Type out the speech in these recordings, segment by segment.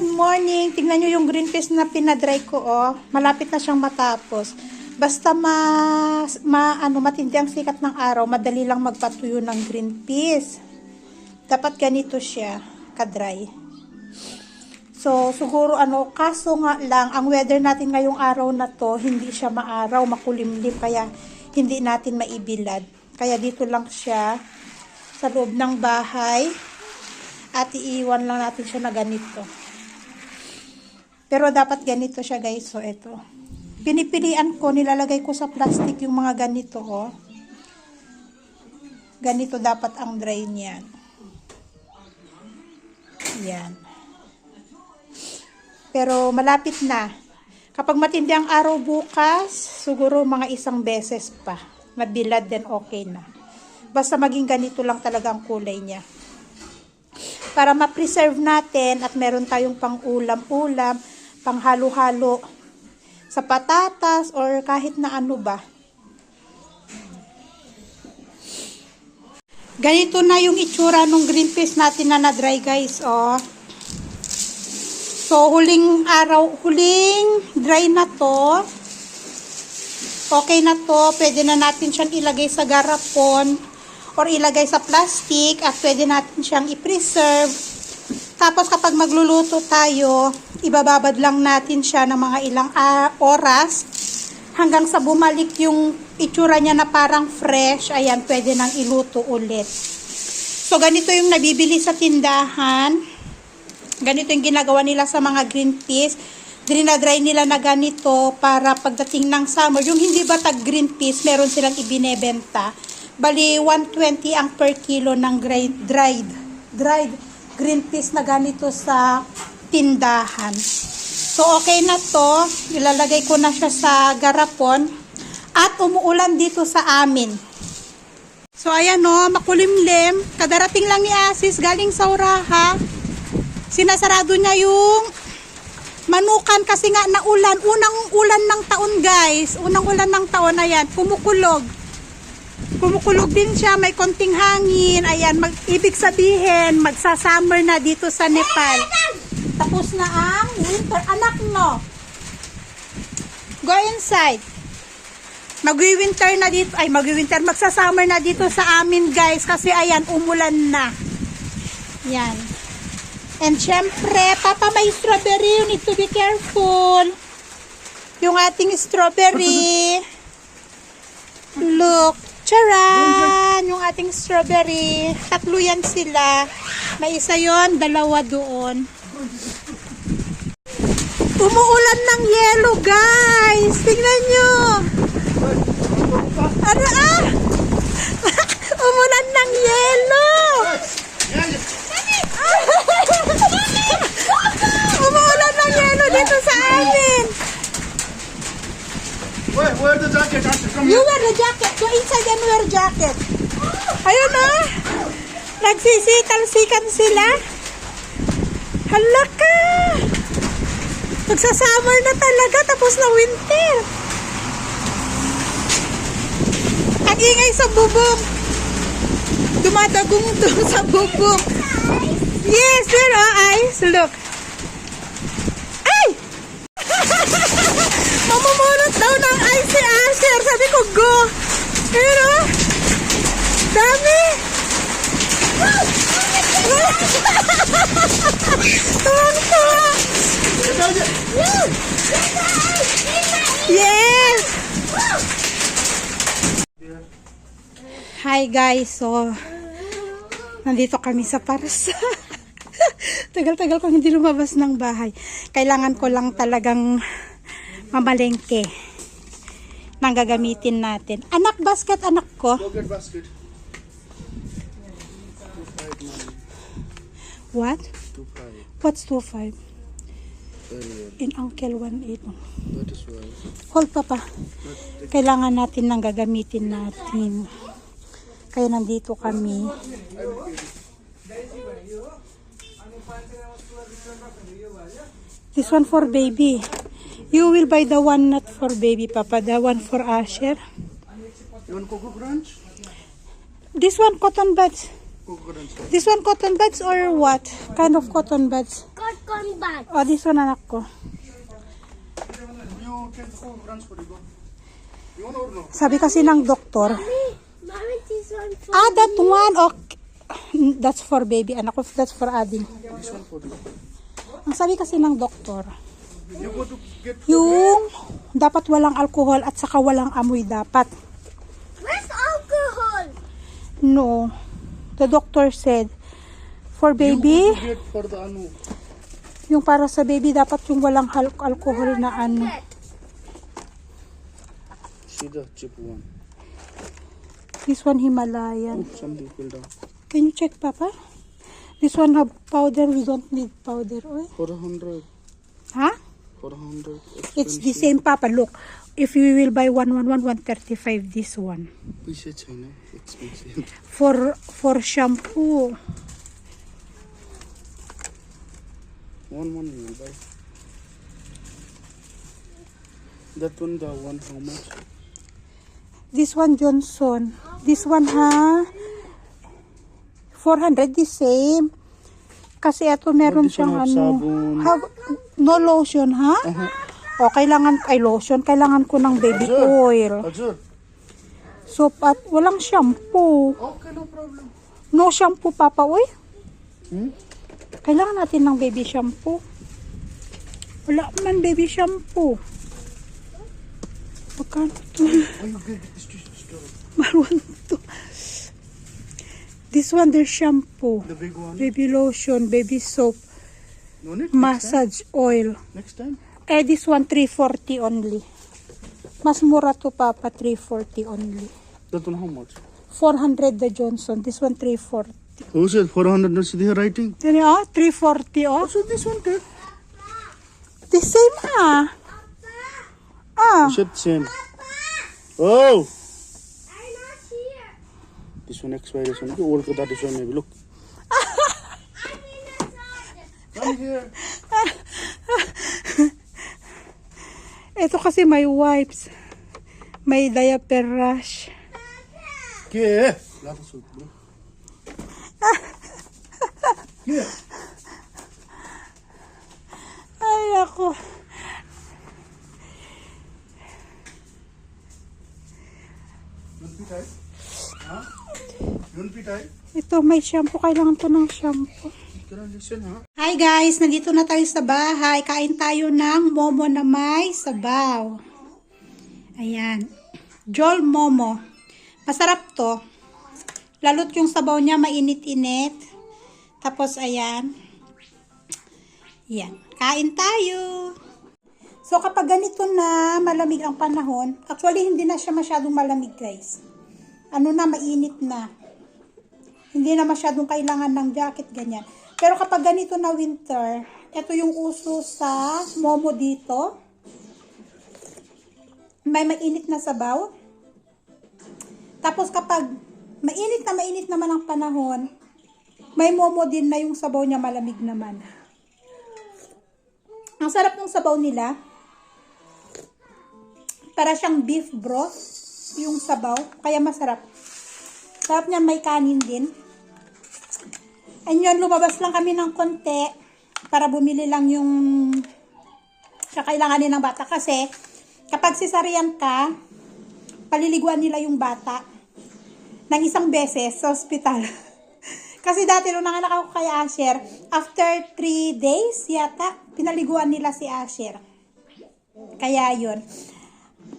good morning. Tingnan nyo yung green peas na pinadry ko, oh. Malapit na siyang matapos. Basta ma, ma ano, matindi ang sikat ng araw, madali lang magpatuyo ng green peas. Dapat ganito siya, kadry. So, siguro ano, kaso nga lang, ang weather natin ngayong araw na to, hindi siya maaraw, makulimlim, kaya hindi natin maibilad. Kaya dito lang siya, sa loob ng bahay, at iiwan lang natin siya na ganito. Pero dapat ganito siya guys, so ito. Pinipilian ko, nilalagay ko sa plastic yung mga ganito, oh. Ganito dapat ang dry niyan. Yan. Pero malapit na. Kapag matindi ang araw bukas, siguro mga isang beses pa. Mabilad din okay na. Basta maging ganito lang talaga ang kulay niya. Para ma-preserve natin at meron tayong pang ulam-ulam, pang halo-halo sa patatas or kahit na ano ba. Ganito na yung itsura ng green peas natin na na-dry guys, oh. So, huling araw, huling dry na to. Okay na to. Pwede na natin siyang ilagay sa garapon or ilagay sa plastic at pwede natin siyang i-preserve. Tapos kapag magluluto tayo, ibababad lang natin siya ng mga ilang ah, oras hanggang sa bumalik yung itsura niya na parang fresh. Ayan, pwede nang iluto ulit. So, ganito yung nabibili sa tindahan. Ganito yung ginagawa nila sa mga green peas. Dinadry nila na ganito para pagdating ng summer, yung hindi ba tag green peas, meron silang ibinebenta. Bali, 120 ang per kilo ng dried, dried green peas na ganito sa tindahan. So, okay na to. Ilalagay ko na siya sa garapon. At umuulan dito sa amin. So, ayan o, makulimlim. Kadarating lang ni Asis, galing sa Uraha. Sinasarado niya yung manukan kasi nga na ulan. Unang ulan ng taon guys. Unang ulan ng taon, ayan, kumukulog. Kumukulog din siya, may konting hangin. Ayan, mag, ibig sabihin, magsa-summer na dito sa Nepal. Tapos na ang winter. Anak no. Go inside. Magwi-winter na dito. Ay, magwi-winter. Magsa-summer na dito sa amin, guys. Kasi ayan, umulan na. Yan. And syempre, Papa, may strawberry. You need to be careful. Yung ating strawberry. Look. Charan! Yung ating strawberry. Tatlo yan sila. May isa yon dalawa doon. Umuulan ng yellow, guys. Tingnan nyo. Ano ah? Umulan ng yellow. Umuulan ng yellow dito sa amin. Where, where the jacket? You wear the jacket. Go inside and wear jacket. Ayun ah. Nagsisikal-sikan sila. Hala ka. Magsa-summer na talaga tapos na winter. Ang ingay sa bubong. Dumadagong doon sa bubong. Yes, there are eyes. Look. Ay! Mamumulot daw ng ice si Asher. Sabi ko, go. Pero, dami. Tuwang-tuwa. Yes! Hi guys, so nandito kami sa Parsa. Tagal-tagal kong hindi lumabas ng bahay. Kailangan ko lang talagang mamalengke nang gagamitin natin. Anak basket, anak ko. Go get basket. What? Two five. What's 2.5? Earlier. In Uncle 1.8. That is why. Hold pa pa. Kailangan natin nang gagamitin natin. Kaya nandito kami. This one for baby. You will buy the one not for baby, Papa. The one for Asher. You want Coco Crunch? This one cotton buds. This one cotton buds or what? Kind of cotton buds. Cotton bud. Oh, this one anak ko. Sabi kasi ng doktor, ah, that one, okay. That's for baby, anak ko, that's for Adi. This one for you. Ang sabi kasi ng doktor, yung dapat walang alcohol at saka walang amoy dapat. Where's alcohol? No. The doctor said, for baby, get for the anu. yung para sa baby, dapat yung walang alcohol na ano. See the chip one. This one Himalayan. Oh, something fell down. Can you check, Papa? This one have powder. We don't need powder. Oy. For a hundred. Huh? For a hundred. It's the same, Papa. Look, if you will buy 111, 135 this one. Piece China. Expensive. For for shampoo. one one will buy. That one, the one, how much? This one Johnson. This one ha 400 the same. Kasi ito meron siyang ano. sabon? Have, no lotion ha? O kailangan ay lotion, kailangan ko ng baby oil. Ajur. Soap at walang shampoo. Okay, no problem. No shampoo papa oy. Hmm? Kailangan natin ng baby shampoo. Wala man baby shampoo. Magkano to? Get this. Maroon to. This one, there's shampoo, The big one. baby lotion, baby soap, No need. massage oil. Next time. Eh, this one, 340 only. Mas mura to, Papa, 340 only. That one how much? 400 the Johnson. This one, 340. Who said 400? No, see the writing. Yan oh, 340 oh. So this one take. The same ah. Ah, You said same. Oh! I'm not here. This one expired. This one. Okay, old that this one maybe. Look. Come here. ito kasi may wipes. May diaper rash. Lot of soup, bro. Here. Ay, ako. Huh? You want pee tie? Ito, may shampoo. Kailangan to ng shampoo. Hi guys, nandito na tayo sa bahay. Kain tayo ng momo na may sabaw. Ayan. Jol momo. Masarap to. Lalot yung sabaw niya mainit-init. Tapos ayan. Ayan. Kain tayo. So kapag ganito na malamig ang panahon, actually hindi na siya masyadong malamig guys. Ano na, mainit na. Hindi na masyadong kailangan ng jacket, ganyan. Pero kapag ganito na winter, ito yung uso sa momo dito. May mainit na sabaw. Tapos kapag mainit na mainit naman ang panahon, may momo din na yung sabaw niya malamig naman. Ang sarap ng sabaw nila. Para siyang beef broth yung sabaw. Kaya masarap. Sarap niya may kanin din. And yun, lumabas lang kami ng konti para bumili lang yung sa kailanganin ng bata. Kasi, kapag sisarian ka, paliliguan nila yung bata ng isang beses sa ospital. Kasi dati nung nanganak ako kay Asher, after 3 days yata, pinaliguan nila si Asher. Kaya yun.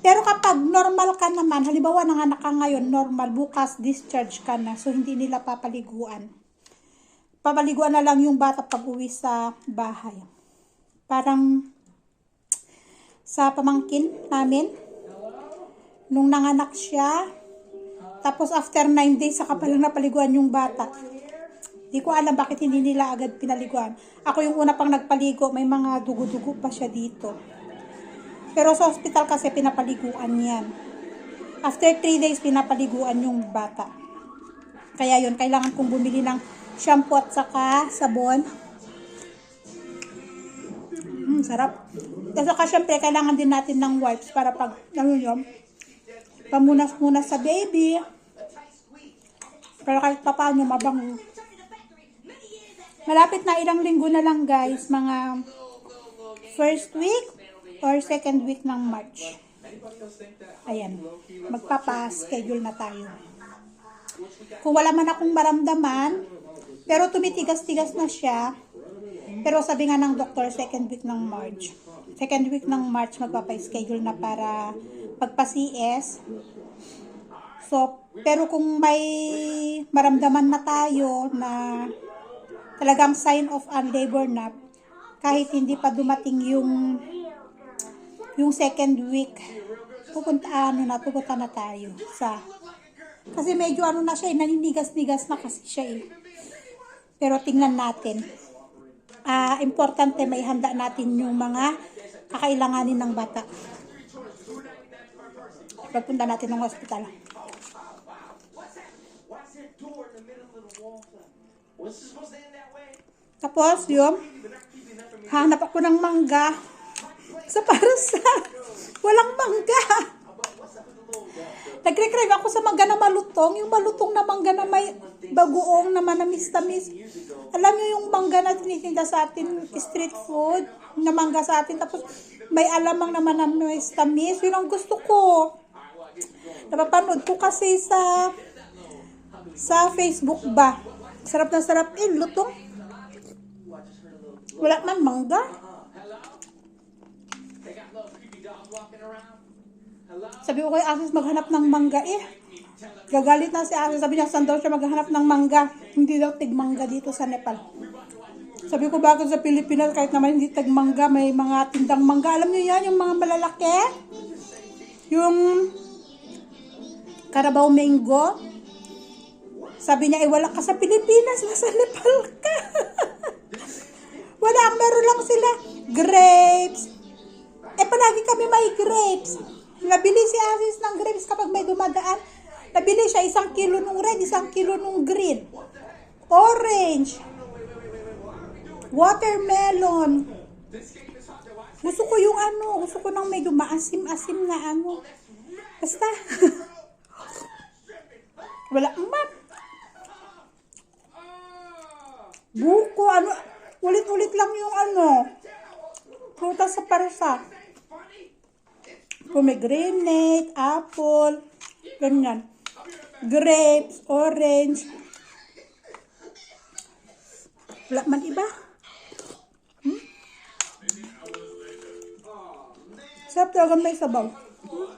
Pero kapag normal ka naman, halimbawa nanganak ka ngayon, normal, bukas discharge ka na, so hindi nila papaliguan papaliguan na lang yung bata pag uwi sa bahay. Parang sa pamangkin namin, nung nanganak siya, tapos after 9 days, saka palang napaliguan yung bata. Di ko alam bakit hindi nila agad pinaliguan. Ako yung una pang nagpaligo, may mga dugo-dugo pa siya dito. Pero sa hospital kasi pinapaliguan yan. After 3 days, pinapaliguan yung bata. Kaya yun, kailangan kong bumili ng shampoo at saka sabon. Mm, sarap. At saka syempre, kailangan din natin ng wipes para pag, ano yun, pamunas-munas sa baby. Pero kahit pa paano, mabango. Malapit na ilang linggo na lang guys, mga first week or second week ng March. Ayan, magpapa-schedule na tayo. Kung wala man akong maramdaman, pero tumitigas-tigas na siya, pero sabi nga ng doktor, second week ng March. Second week ng March, magpapa-schedule na para pagpa-CS. So, pero kung may maramdaman na tayo na talagang sign of unlabor na, kahit hindi pa dumating yung yung second week, pupunta ano na, pupunta na tayo sa kasi medyo ano na siya, eh, naninigas-nigas na kasi siya eh. Pero tingnan natin. Ah, importante may handa natin yung mga kakailanganin ng bata. Pagpunta natin ng hospital. Tapos, yun, hanap ako ng mangga. Sa para sa walang mangga. Nagre-crave ako sa mangga na malutong. Yung malutong na mangga na may bagoong na manamis-tamis. Alam niyo yung mangga na tinitinda sa atin, street food, na mangga sa atin. Tapos may alamang na manamis-tamis. Yun ang gusto ko. Napapanood ko kasi sa sa Facebook ba. Sarap na sarap eh, lutong. Wala man mangga. Sabi ko kay Asis maghanap ng mangga eh. Gagalit na si Asis. Sabi niya saan daw siya maghanap ng mangga. Hindi daw tigmangga dito sa Nepal. Sabi ko bakit sa Pilipinas kahit naman hindi tagmangga may mga tindang mangga. Alam niyo yan yung mga malalaki? Yung Carabao Mango. Sabi niya, eh, wala ka sa Pilipinas, nasa Nepal ka. wala, meron lang sila grapes. Eh, palagi kami may grapes. Nabili si Asis ng grapes kapag may dumadaan. Nabili siya isang kilo nung red, isang kilo nung green. Orange. Watermelon. Gusto ko yung ano, gusto ko ng medyo maasim-asim na ano. Basta. Wala man. Buko, ano, ulit-ulit lang yung ano. Prutas sa parsa. Pomegranate, apple, ganyan. Grapes, orange. Wala man iba. Hmm? Sarap talaga may sabaw. Me.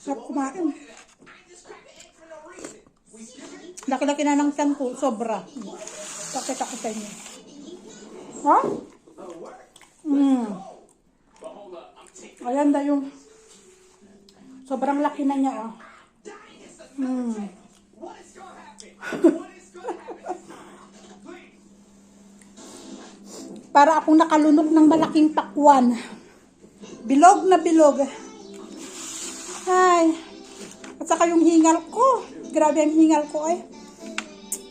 Sarap kumain. Laki-laki na ng tiyan ko, sobra. Pakita ko sa inyo. Ha? Mm. Ayan na yung sobrang laki na niya, oh. Mm. Para akong nakalunok ng malaking pakwan. Bilog na bilog. Ay. At saka yung hingal ko. Grabe ang hingal ko eh.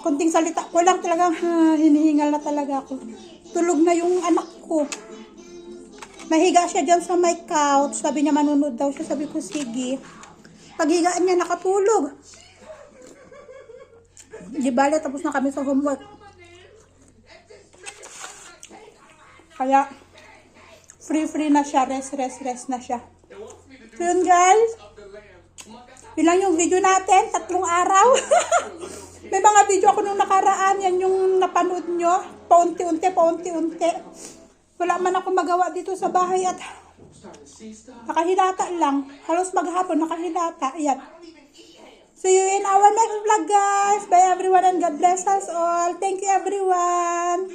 Kunting salita ko lang talagang ha, hinihingal na talaga ako. Tulog na yung anak ko. Mahiga siya dyan sa my couch. Sabi niya manunod daw siya. Sabi ko, sige. Paghigaan niya, nakatulog. Di bale, tapos na kami sa homework. Kaya, free-free na siya. Rest, rest, rest na siya. So yun guys. Yun lang yung video natin. Tatlong araw. May mga video ako nung nakaraan. Yan yung napanood nyo paunti-unti, paunti-unti. Wala man ako magawa dito sa bahay at nakahilata lang. Halos maghapon, nakahilata. Ayan. See you in our next vlog, guys. Bye, everyone, and God bless us all. Thank you, everyone.